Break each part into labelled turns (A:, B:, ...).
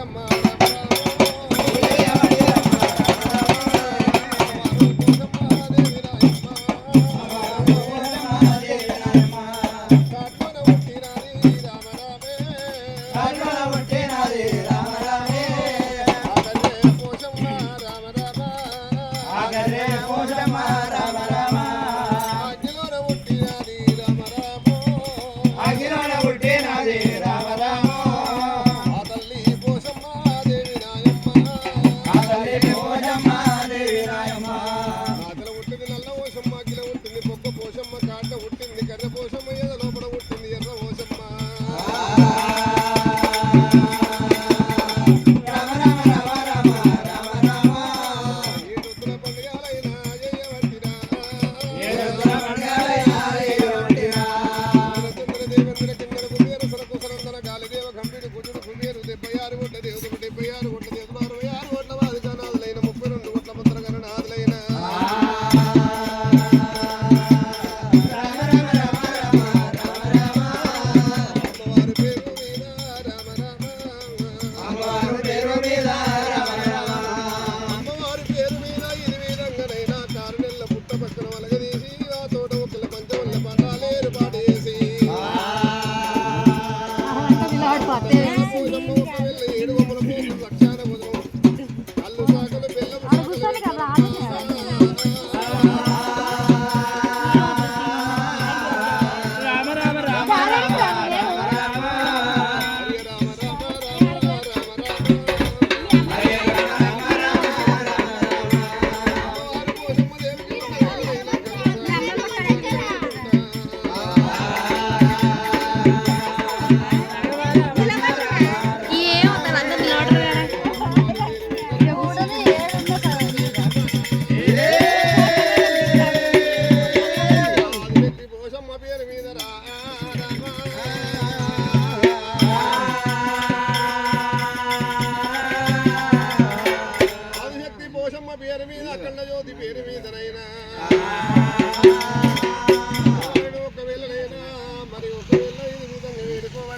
A: రమ్మ పేరు మీద రా ఆదిశక్తి పేరు మీద అఖండ జ్యోతి పేరు మీదనైనా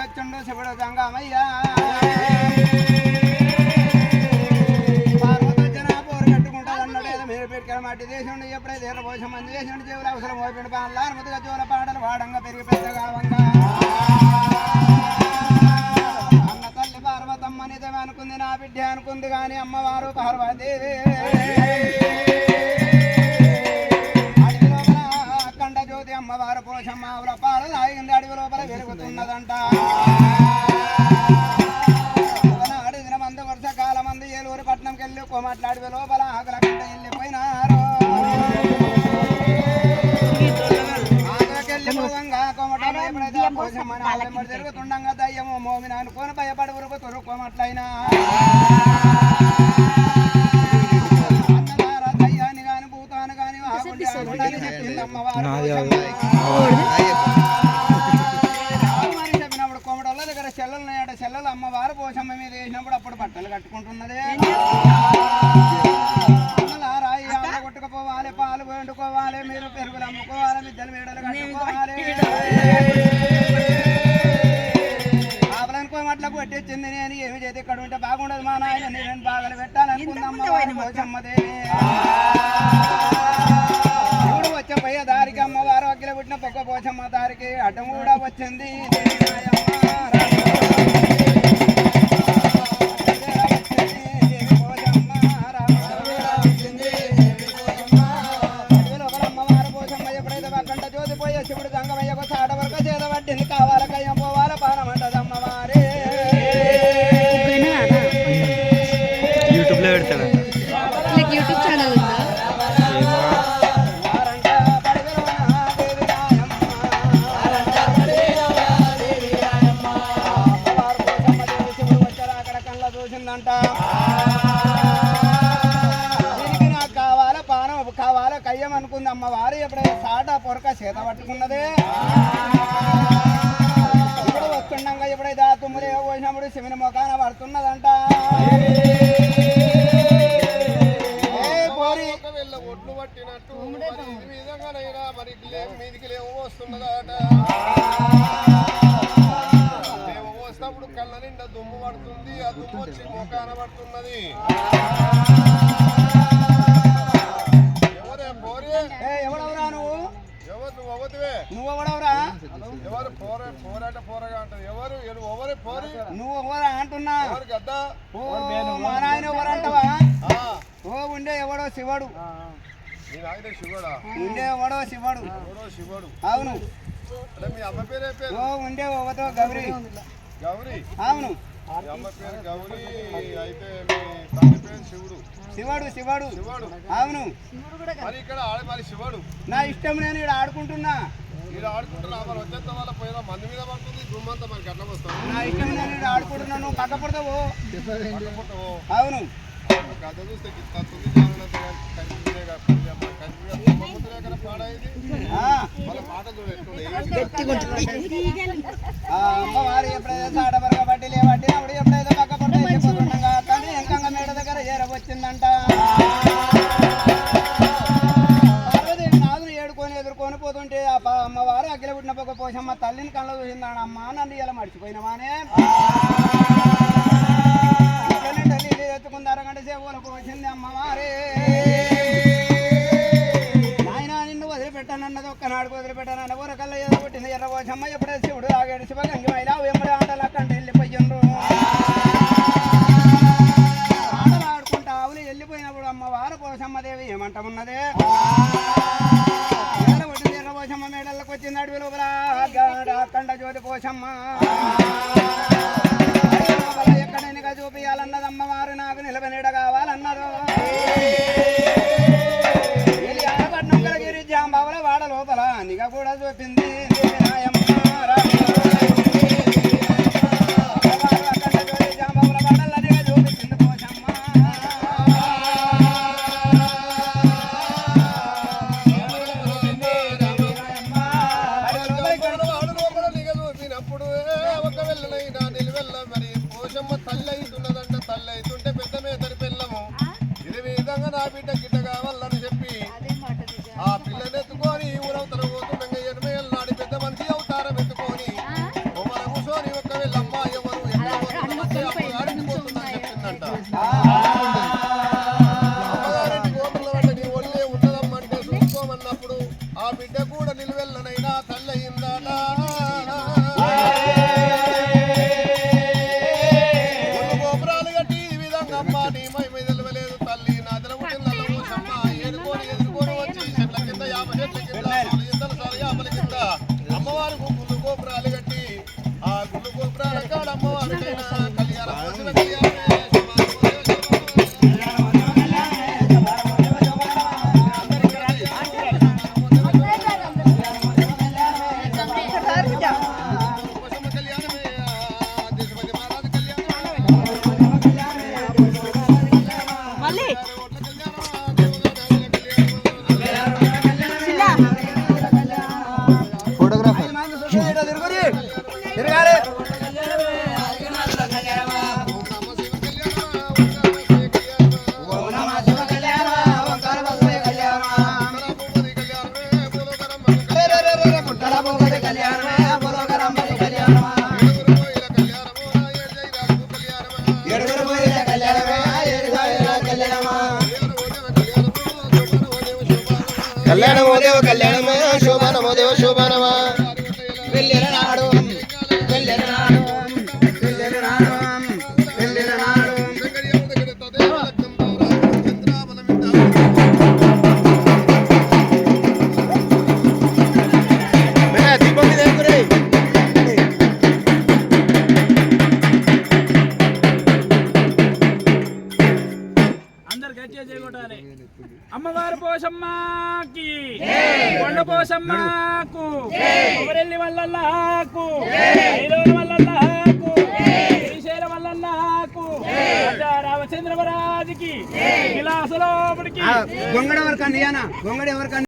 B: ఏదో శివుడు పెట్టుకెళ్ళ మట్టి చేసిండు ఎప్పుడైతే ఎర్ర పోసం మంది చేసిండు జీవులు అవసరం పోయిపోయిన పాటలు ముద్దుగా చెవుల పాటలు వాడంగా పెరిగి పెద్దగా అన్న తల్లి పార్వతమ్మ నిజమే అనుకుంది నా బిడ్డ అనుకుంది కానీ అమ్మవారు పార్వతీ. మోమిన అనుకోని భయపడి ఉరుకు తొరుకోమట్లయినా దయ్యాన్ని గాని భూతాన్ని ఆగుండని చెప్పింది అమ్మవారు చెప్పినప్పుడు కోమటోళ్ళ దగ్గర చెల్లెలు ఉన్నాయట. చెల్లెలు అమ్మవారు పోషమ్మ మీద వేసినప్పుడు అప్పుడు బట్టలు కట్టుకుంటున్నదే. పాలు వండుకోవాలి మీరు పెరుగులు అమ్ముకోవాలి మిద్దెలు మేడలు కట్టుకోవాలి. పట్టించింది నేను ఏమి చేతి ఇక్కడ ఉంటే బాగుండదు మా నాయన. నేను బాగలు పెట్టాలనుకుందమ్మ. వచ్చే పోయే దారికి అమ్మవారు అగ్గిల పుట్టిన పొక్క పోచమ్మ దారికి అడ్డం కూడా వచ్చింది. అనుకుంది అమ్మవారు ఎప్పుడైతే సాట పొరక చేత పట్టుకున్నదే. ఇప్పుడు వస్తుండగా ఎప్పుడైతే ఆ తుమ్ములే పోసినప్పుడు శివుని మొఖాన పడుతున్నదంట.
A: ఒడ్లు పట్టినట్టు మరి మీదికి లేవు వస్తున్నదాట. వస్తున్నప్పుడు కళ్ళ నిండా దుమ్ము పడుతుంది. ఆ దుమ్ము వచ్చి మోకాన పడుతున్నది.
B: ఎవడవరా నువ్వు?
A: ఎవరు నువ్వు
B: ఎవడవరా?
A: ఎవరు పోరే పోరాట పోరగా అంటారు ఎవరు? ఎవరే పోరి?
B: నువ్వు ఎవరా అంటున్నా?
A: ఎవరు గద్ద?
B: ఓ మా నాయన ఎవరంటవా?
A: ఆ,
B: ఓ ఉండే ఎవడో శివుడు? ఉండే ఎవడో శివుడు.
A: ఎవడో శివుడు.
B: అవును.
A: అంటే మీ అమ్మ పేరే పేరు?
B: ఓ ఉండే ఓవతో గౌరీ.
A: గౌరీ?
B: అవును.
A: శివుడు
B: శివుడు. అవును.
A: మరి ఇక్కడ ఆడ మరి శివుడు.
B: నా ఇష్టం నేను ఇక్కడ ఆడుకుంటున్నా. నా ఇష్టం నేను ఇక్కడ ఆడుకుంటున్నా నువ్వు పక్క పడతావు
A: పట్టుకుంటావు
B: అవును.
A: గద్ద
B: అమ్మవారు ఎప్పుడైతే సాడబరగ బట్టి లేబట్టి అప్పుడు ఎప్పుడైతే పక్క పడితే వెళ్ళిపోతుండగా కానీ ఎంకంగా మేడ దగ్గర చేరవచ్చిందంట పార్వదేవి ఏడుకొని ఎదుర్కొని పోతుంటే ఆ అమ్మవారు అఖిల పుట్టిన పొగ పోషమ్మ తల్లిని కళ్ళ చూసిందాడు అమ్మ నన్ను ఇలా మర్చిపోయినవానే తల్లి ఎత్తుకుంది అరగంట సేవలకు వచ్చింది అమ్మవారే. నాయన నిన్ను వదిలిపెట్టానన్నది ఒక్కనాడు వదిలిపెట్టానన్న ఊరకల్ల ఏదో పుట్టింది ఎర్ర పోషమ్మ ఎప్పుడైతే శివుడు ఆగాడు. శివగంగి మైలా ఎమ్మడి ఆటలు అక్కడ వెళ్ళిపోయిండ్రు. ఆటలు ఆడుకుంటా ఆవులు వెళ్ళిపోయినప్పుడు అమ్మవారు పోషమ్మదేవి ఏమంటమున్నదే? ఎర్ర పుట్టింది ఎర్ర పోషమ్మ మేడలకు వచ్చింది అడవి లోపల? అఖండ జ్యోతి పోషమ్మ ఎక్కడైనా అమ్మవారు నాకు నిలబెనీడ కావాలన్నారు ఇది ఆడపట్నం కలిగిరి జాంబావుల వాడ లోపల నిగ కూడా చూపింది. దేవి నాయమ్మ
A: మరి. ఆ బిడ్డ కూడా నిలువెల్లనైనా తల్లయిందాట. కింద
C: తిరుగురి.
B: తిరగాలి. కళ్యాణమో
C: దేవ కళ్యాణమా శోభనమో దేవ శోభనమా.
D: అమ్మవారు పోషమ్మకి కొండ పోషమ్మకు కొబరెల్లి వల్లల్లాకు ఐదోరు వల్లల్లాకు శ్రీశైల వల్లల్లాకు రామచంద్రమరాజుకి విలాసలోపుడికి.
B: గొంగడ ఎవరికన్నా గొంగడ ఎవరికన్నా